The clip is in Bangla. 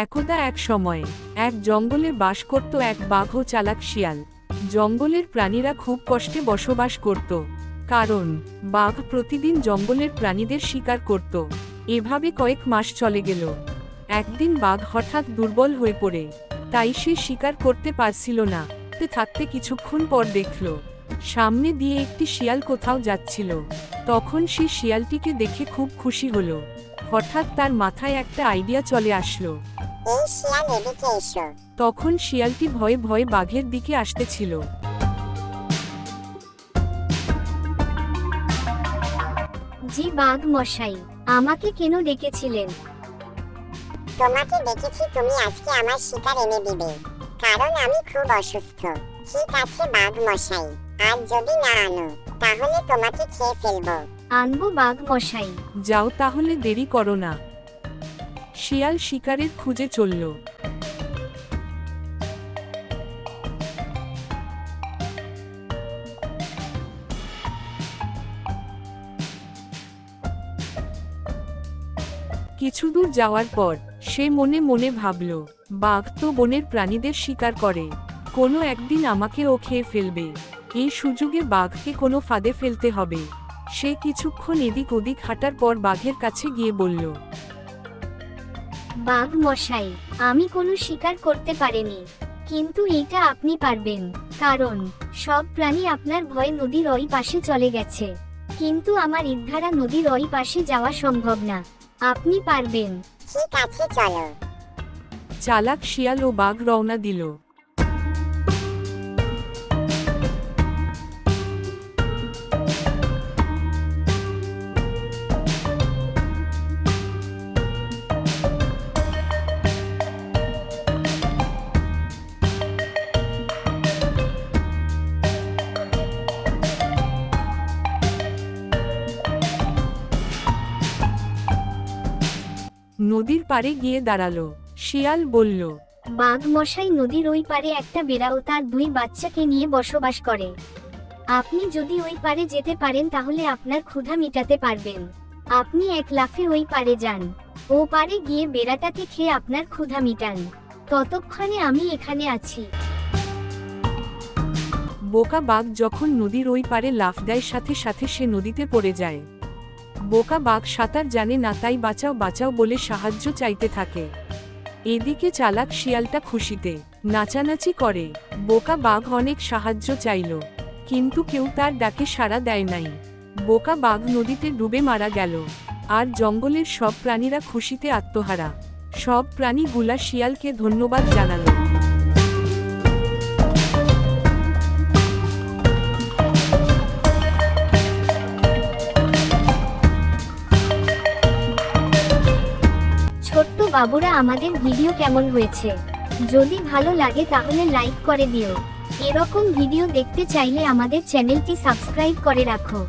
একদা এক সময়ে, এক জঙ্গলে বাস করত এক বাঘ চালাক শিয়াল। জঙ্গলের প্রাণীরা খুব কষ্টে বসবাস করত। কারণ, বাঘ প্রতিদিন জঙ্গলের প্রাণীদের শিকার করত। এভাবে কয়েক মাস চলে গেল। একদিন বাঘ হঠাৎ দুর্বল হয়ে পড়ে। তাই সে শিকার করতে পারছিল না। থাকতে কিছুক্ষণ পর দেখল, সামনে দিয়ে একটি শিয়াল কোথাও যাচ্ছিল। তখন সে শিয়ালটিকে দেখে খুব খুশি হলো। হঠাৎ তার মাথায় একটা আইডিয়া চলে আসলো। তখন শিয়ালটি ভয়ে ভয়ে বাঘের দিকে আসতেছিল। জি বাঘ মশাই আমাকে কেন ডেকেছিলেন? তোমাকে দেখেছি তুমি আজকে আমার শিকার এনে দিবে। কারণ আমি খুব অসুস্থ। ঠিক আছে বাঘ মশাই আর যদি না আনো তাহলে তোমাকে খেয়ে ফেলব। আনব বাঘ মশাই। যাও তাহলে দেরি করো না। শিয়াল শিকারের খুঁজে চলল। কিছু দূর যাওয়ার পর, সে মনে মনে ভাবল, বাঘ তো বনের প্রাণীদের শিকার করে। কোনো একদিন আমাকে ও খেয়ে ফেলবে। এই সুযোগে বাঘকে কোনো ফাঁদে ফেলতে হবে। সে কিছুক্ষণ এদিক ওদিক হাঁটার পর বাঘের কাছে গিয়ে বলল বাঘ মশাই আমি কোনো শিকার করতে পারিনি। কিন্তু এটা আপনি পারবেন কারণ সব প্রাণী আপনার ভয় নদীর ওই পাশে চলে গেছে। কিন্তু আমার ইদ্ধারা নদীর ওই পাশে যাওয়া সম্ভব না। আপনি পারবেন। ঠিক আছে চলো। চালাক শিয়াল ও বাঘ রওনা দিল। নদীর পাড়ে গিয়ে দাঁড়াল। শিয়াল বলল বাঘ মশাই নদীর ওই পারে একটা বেড়া ও তার দুই বাচ্চাকে নিয়ে বসবাস করে। আপনি যদি ওই পারে যেতে পারেন তাহলে আপনার ক্ষুধা মেটাতে পারবেন। আপনি এক লাফে ওই পারে যান। ও পারে গিয়ে বেড়াটাকে খেয়ে আপনার ক্ষুধা মিটান। ততক্ষণে আমি এখানে আছি। বোকা বাঘ যখন নদীর ওই পারে লাফ দেয় সাথে সাথে সে নদীতে পড়ে যায়। বোকা বাঘ সাঁতার জানে না, তাই বাঁচাও বাঁচাও বলে সাহায্য চাইতে থাকে। এদিকে চালাক শিয়ালটা খুশিতে নাচানাচি করে। বোকা বাঘ অনেক সাহায্য চাইল, কিন্তু কেউ তার ডাকে সাড়া দেয় নাই। বোকা বাঘ নদীতে ডুবে মারা গেল, আর জঙ্গলের সব প্রাণীরা খুশিতে আত্মহারা। সব প্রাণীগুলা শিয়ালকে ধন্যবাদ জানালো। বাবুরা আমাদের ভিডিও কেমন হয়েছে? যদি ভালো লাগে তাহলে লাইক করে দিও। এরকম ভিডিও দেখতে চাইলে আমাদের চ্যানেলটি সাবস্ক্রাইব করে রাখো।